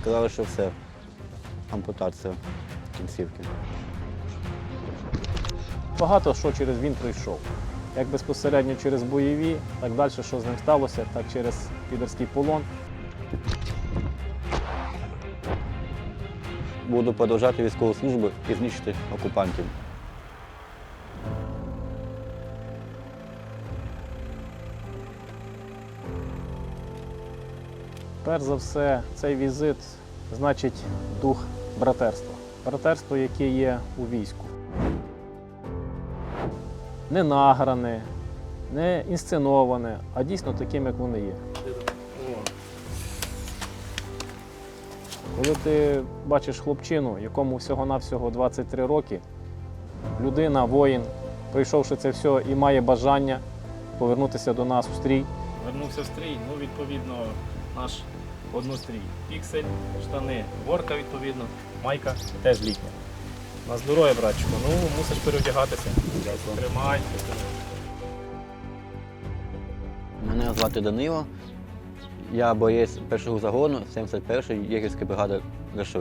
Сказали, що все. Ампутація кінцівки. Багато що через він пройшов. Як безпосередньо через бойові, так далі, що з ним сталося, так через підерський полон. Буду продовжати військову службу і знищити окупантів. Перш за все, цей візит значить дух братерства. Братерство, яке є у війську. Не награне, не інсценоване, а дійсно таким, як вони є. Коли ти бачиш хлопчину, якому всього-навсього 23 роки, людина, воїн, пройшовши це все і має бажання повернутися до нас у стрій, Вернувся в стрій, ну відповідно наш однострій. Піксель, штани, горка відповідно, майка теж літня. На здоров'я, братчику, ну мусиш переодягатися. Тримай. Мене звати Данило. Я боєць першого загону 71-ї єгерської бригади ГШВ.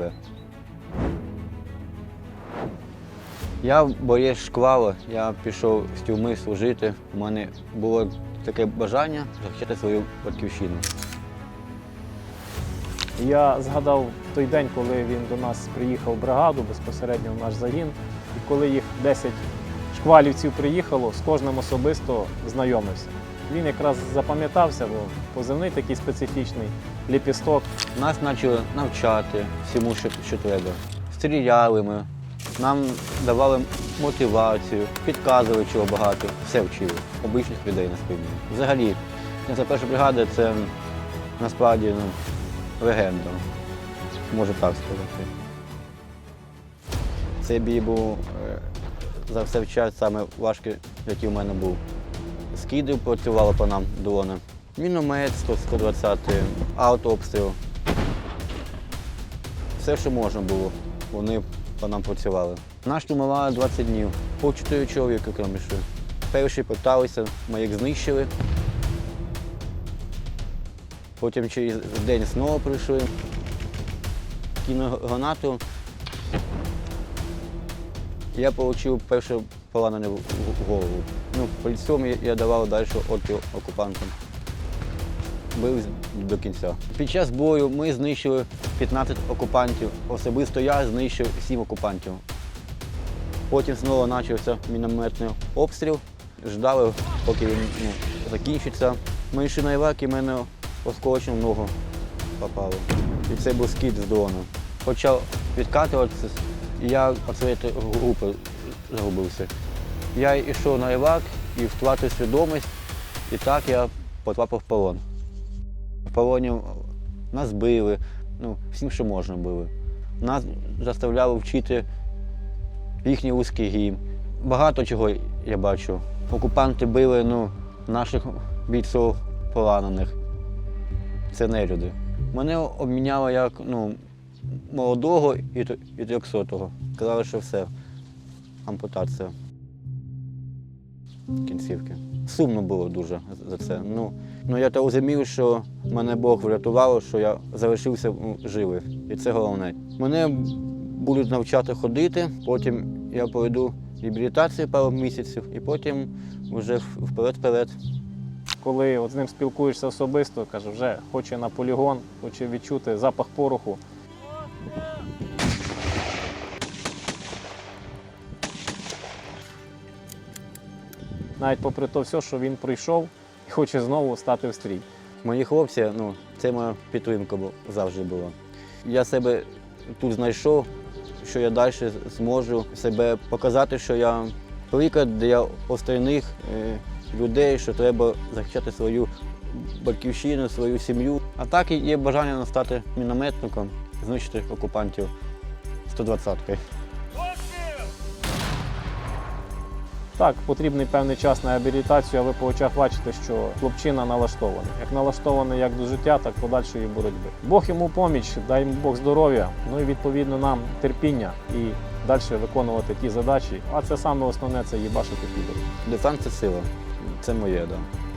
Я боєць шквала, я пішов з тюрми служити. У мене було таке бажання захищати свою батьківщину. Я згадав той день, коли він до нас приїхав бригаду, безпосередньо в наш загін. І коли їх 10 шквалівців приїхало, з кожним особисто знайомився. Він якраз запам'ятався, бо позивний такий специфічний ліпісток. Нас почали навчати всьому, що, треба. Стріляли ми, нам давали мотивацію, підказували чого багато, все вчили. Обичних людей на спині. Взагалі, ця перша бригада це насправді ну, легенда, можу так сказати. Цей бій був е, за все час саме важкий, який у мене був. Скиди працювали по нам дрони. Міномет 100 120, автообстріл. Все, що можна було, вони по нам працювали. Нас штурмували 20 днів, по 4 чоловіка кромішли. Перші питалися, ми їх знищили. Потім через день знову прийшли. Кинули гранату. Я отримав перше поранення в голову. Ну, пальцем я- давав далі опір окупантам. Бив до кінця. Під час бою ми знищили 15 окупантів. Особисто я знищив 7 окупантів. Потім знову почався мінометний обстріл. Ждали, поки він ну, закінчиться. Івак і мене осколочно ногу попало. І це був скид з дрона. Почав відкатуватися, і я від групи загубився. Я йшов на івак і втратив свідомість, і так я потрапив в полон. В полоні нас били, ну, всім, що можна били. Нас заставляли вчити їхній русський гімн. Багато чого я бачу. Окупанти били ну, наших бійців поранених. Це не люди. Мене обміняли як ну, молодого і і трьохсотого. Казали, що все. Ампутація кінцівки. Сумно було дуже за це. Ну, ну я то розумів, що мене Бог врятував, що я залишився ну, живий. І це головне. Мене будуть навчати ходити, потім я пройду реабілітацію пару місяців, і потім вже вперед-вперед. Коли от з ним спілкуєшся особисто, каже, вже хоче на полігон, хоче відчути запах пороху. Навіть попри те все, що він пройшов, і хоче знову стати в стрій. Мої хлопці, ну, це моя підтримка завжди була. Я себе тут знайшов, що я далі зможу себе показати, що я приклад для остальних людей, що треба захищати свою батьківщину, свою сім'ю. А так є бажання стати мінометником, знищити окупантів 120-кою. Так, потрібний певний час на реабілітацію, але по очах бачите, що хлопчина налаштований. Як налаштований як до життя, так подальшої боротьби. Бог йому поміч, дай йому Бог здоров'я, ну і відповідно нам терпіння і далі виконувати ті задачі. А це саме основне це їбашити підерів. Десант це сила. Це моє, так. Да.